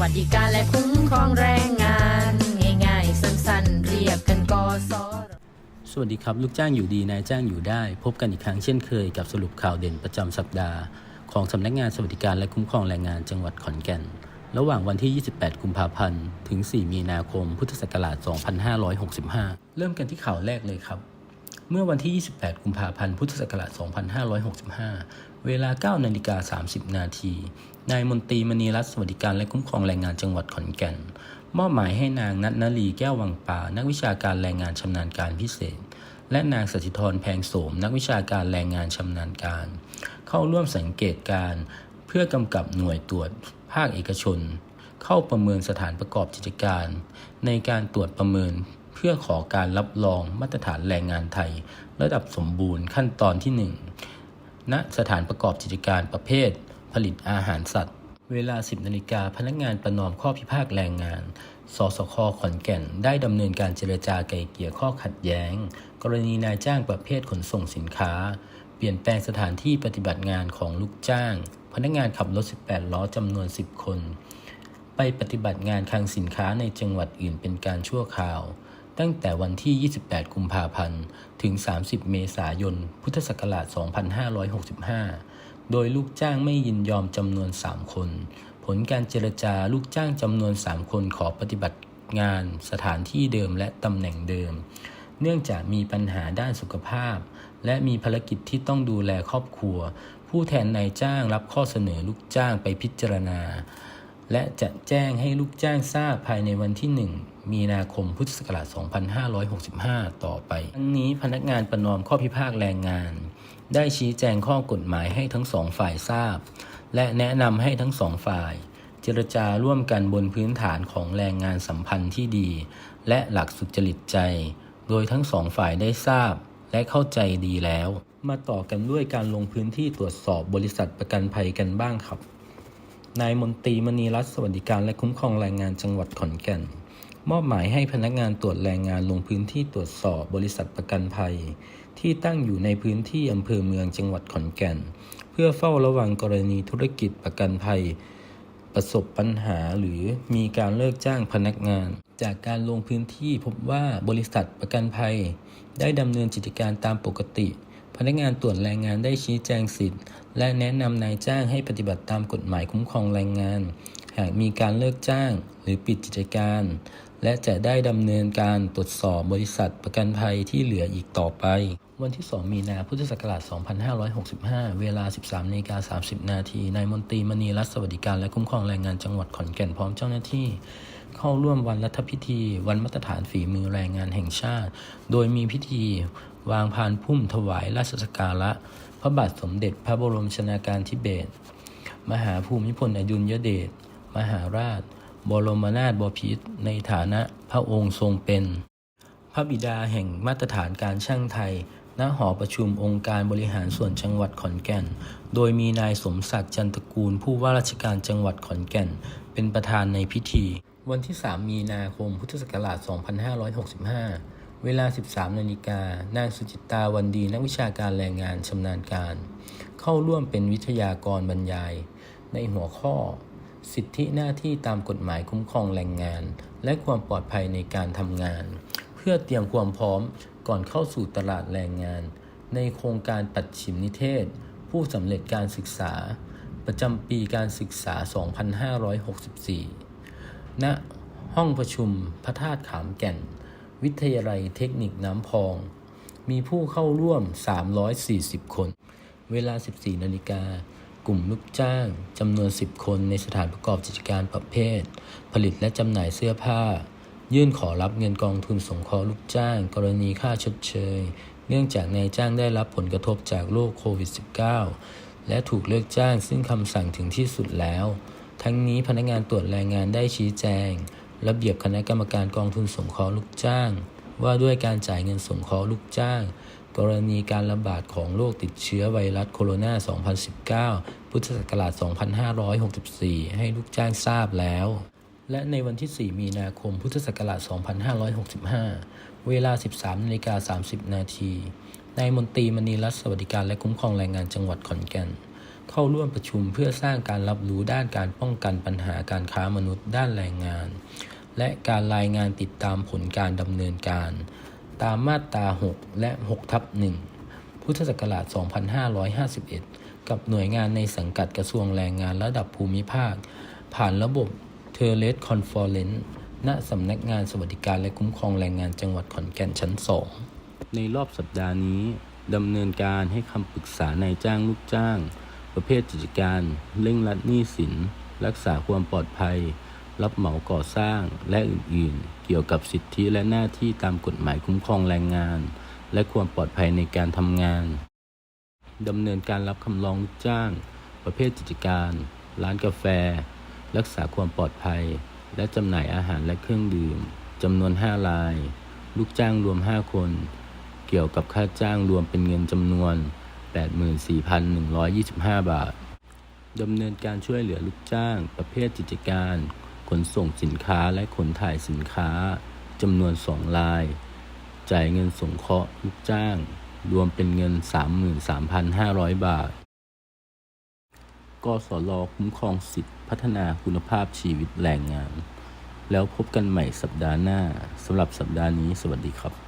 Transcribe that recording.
วัสดิการและคุ้มครองแรงงาน ง่ายๆ สั้นๆ เรียกกันกสสวัสดีครับ ลูกจ้างอยู่ดีนายจ้างอยู่ได้ พบกันอีกครั้งเช่นเคยกับสรุปข่าวเด่นประจำสัปดาห์ ของสำนักงานสวัสดิการและคุ้มครองแรงงานจังหวัดขอนแก่น ระหว่างวันที่ 28 กุมภาพันธ์ ถึง 4 มีนาคม พุทธศักราช 2565 เริ่มกันที่ข่าวแรกเลยครับ เมื่อวันที่ 28 กุมภาพันธ์ พุทธศักราช 2565 เวลา 9 นาฬิกา 30 นาที นายมนตรีมณีรัตน์สวัสดิการและคุ้มครองแรงงานจังหวัดขอนแก่น มอบหมายให้นางนัทนลีแก้ววังป่า นักวิชาการแรงงานชำนาญการพิเศษ และนางสถิธรแพงโสม นักวิชาการแรงงานชำนาญการ เข้าร่วมสังเกตการ เพื่อกำกับหน่วยตรวจภาคเอกชน เข้าประเมินสถานประกอบกิจการ ในการตรวจประเมิน เพื่อขอการรับรองมาตรฐานแรงงานไทย ระดับสมบูรณ์ขั้นตอนที่ 1 ณสถานประกอบกิจการประเภท ผลิตอาหารสัตว์ เวลา 10นาฬิกาพนักงานประนอมข้อพิพาทแรงงาน สสคขอนแก่น ได้ดำเนินการเจรจาไกลเกลี่ยข้อขัดแย้ง กรณีนายจ้างประเภทขนส่งสินค้า เปลี่ยนแปลงสถานที่ปฏิบัติงานของลูกจ้าง พนักงานขับรถ 18 ล้อจำนวน 10 คน ไปปฏิบัติงานคลังสินค้าในจังหวัดอื่นเป็นการชั่วคราว ตั้งแต่วันที่ 28 กุมภาพันธ์ ถึง 30 เมษายน พุทธศักราช 2565 โดยลูกจ้างไม่ยินยอมจำนวน 3 คน ผลการเจรจาลูกจ้างจำนวน 3 คนขอปฏิบัติงานสถานที่เดิมและตำแหน่งเดิม เนื่องจากมีปัญหาด้านสุขภาพ และมีภารกิจที่ต้องดูแลครอบครัว ผู้แทนนายจ้างรับข้อเสนอลูกจ้างไปพิจารณา และจะแจ้งให้ลูกจ้างทราบภายในวันที่ 1 มีนาคมพุทธศักราช 2565 ต่อไป ทั้งนี้พนักงานประนอมข้อพิพาทแรงงาน ได้ชี้แจงข้อกฎหมายให้ทั้งสองฝ่ายทราบ และแนะนำให้ทั้งสองฝ่าย เจรจาร่วมกันบนพื้นฐานของแรงงานสัมพันธ์ที่ดี และหลักสุจริตใจ โดยทั้งสองฝ่ายได้ทราบและเข้าใจดีแล้ว มาต่อกันด้วยการลงพื้นที่ตรวจสอบบริษัทประกันภัยกันบ้างครับนายมนตรีมณีรัตน์สวัสดิการและคุ้มครองแรงงานจังหวัดขอนแก่น มอบหมายให้พนักงานตรวจแรงงานลงพื้นที่ตรวจสอบบริษัทประกันภัย ที่ตั้งอยู่ในพื้นที่อำเภอเมืองจังหวัดขอนแก่น เพื่อเฝ้าระวังกรณีธุรกิจประกันภัย ประสบปัญหาหรือมีการเลิกจ้างพนักงาน จากการลงพื้นที่พบว่าบริษัทประกันภัย ได้ดำเนินกิจการตามปกติ พนักงานตรวจแรงงานได้ชี้แจงสิทธิ์ และแนะนำนายจ้างให้ปฏิบัติตามกฎหมายคุ้มครองแรงงาน หากมีการเลิกจ้างหรือปิดกิจการ และจะได้ดำเนินการตรวจสอบบริษัทประกันภัยที่เหลืออีกต่อไป วันที่ 2 มีนาพุทธศักราช 2565 เวลา 13นาฬิกา30 นาทีนายมนตรีมณีรัตน์สวัสดิการและคุ้มครองแรงงานจังหวัดขอนแก่นพร้อมเจ้าหน้าที่ เข้าร่วมวันรัฐพิธี วันมาตรฐานฝีมือแรงงานแห่งชาติ โดยมีพิธีวางพานพุ่มถวายราชสักการะ พระบาทสมเด็จพระบรมชนากาธิเบศรมหาภูมิพลอดุลยเดช มหาราช บรมนาถบพิตรในฐานะพระองค์ทรงเป็น พระบิดาแห่งมาตรฐานการช่างไทย ณ หอประชุมองค์การบริหารส่วนจังหวัดขอนแก่น โดยมีนายสมศักดิ์จันตะกูล ผู้ว่าราชการจังหวัดขอนแก่น เป็นประธานในพิธี วันที่ 3 มีนาคม พุทธศักราช 2565 เวลา 13 นาฬิกา นางสุจิตาวันดี นักวิชาการแรงงานชำนาญการ เข้าร่วมเป็นวิทยากรบรรยายในหัวข้อ สิทธิหน้าที่ตามกฎหมายคุ้มครองแรงงาน และความปลอดภัยในการทำงาน เพื่อเตรียมความพร้อมก่อนเข้าสู่ตลาดแรงงาน ในโครงการปัดฉิมนิเทศ ผู้สำเร็จการศึกษา ประจำปีการศึกษา 2564 ณ ห้องประชุมพระธาตุขามแก่น วิทยาลัยเทคนิคน้ำพอง มีผู้เข้าร่วม 340 คน เวลา 14 นาฬิกา กลุ่มลูกจ้างจำนวน 10 คนในสถานประกอบกิจการประเภท ผลิตและจำหน่ายเสื้อผ้า ยื่นขอรับเงินกองทุนสงเคราะห์ลูกจ้าง กรณีค่าชดเชย เนื่องจากนายจ้างได้รับผลกระทบจากโรคโควิด -19 และถูกเลิกจ้างซึ่งคำสั่งถึงที่สุดแล้ว ทั้งนี้พนักงานตรวจแรงงานได้ชี้แจง ระเบียบคณะกรรมการกองทุนสงเคราะห์ลูกจ้าง ว่าด้วยการจ่ายเงินสงเคราะห์ลูกจ้าง กรณีการระบาดของโรคติดเชื้อไวรัสโคโรนา 2019 พุทธศักราช 2564 ให้ลูกจ้างทราบแล้ว และในวันที่ 4 มีนาคม พุทธศักราช 2565 เวลา 13นาฬิกา30 นาที นายมนตรีมณีรัตน์สวัสดิการและคุ้มครองแรงงานจังหวัดขอนแก่น เข้าร่วมประชุมเพื่อสร้างการรับรู้ด้านการป้องกันปัญหาการค้ามนุษย์ด้านแรงงาน และการรายงานติดตามผลการดำเนินการ ตามมาตรา 6 และ6ทับ1พุทธศักราช 2551 กับหน่วยงานในสังกัดกระทรวงแรงงานระดับภูมิภาค ผ่านระบบเทเลสคอนฟอเรนซ์ณสำนักงานสวัสดิการและคุ้มครองแรงงานจังหวัดขอนแก่นชั้น 2 ในรอบสัปดาห์นี้ดำเนินการให้คำปรึกษานายจ้างลูกจ้าง ประเภทกิจการ เร่งรัดหนี้สิน รักษาความปลอดภัย รับเหมาก่อสร้างและอื่นๆ เกี่ยวกับสิทธิและหน้าที่ตามกฎหมายคุ้มครองแรงงาน และความปลอดภัยในการทำงานดำเนินการรับคำร้องจ้าง ประเภทกิจการ ร้านกาแฟ รักษาความปลอดภัย และจำหน่ายอาหารและเครื่องดื่มจำนวน 5 ราย ลูกจ้างรวม 5 คน เกี่ยวกับค่าจ้างรวมเป็นเงินจำนวน 84,125 บาทดำเนินการช่วยเหลือลูกจ้าง ประเภทกิจการ ขนส่งสินค้าและขนถ่ายสินค้าจำนวน2ลาย จ่ายเงินสงเคราะห์ลูกจ้าง รวมเป็นเงิน 33,500 บาท กสลคุ้มครองสิทธิพัฒนาคุณภาพชีวิตแรงงาน แล้วพบกันใหม่สัปดาห์หน้าสำหรับสัปดาห์นี้ สวัสดีครับ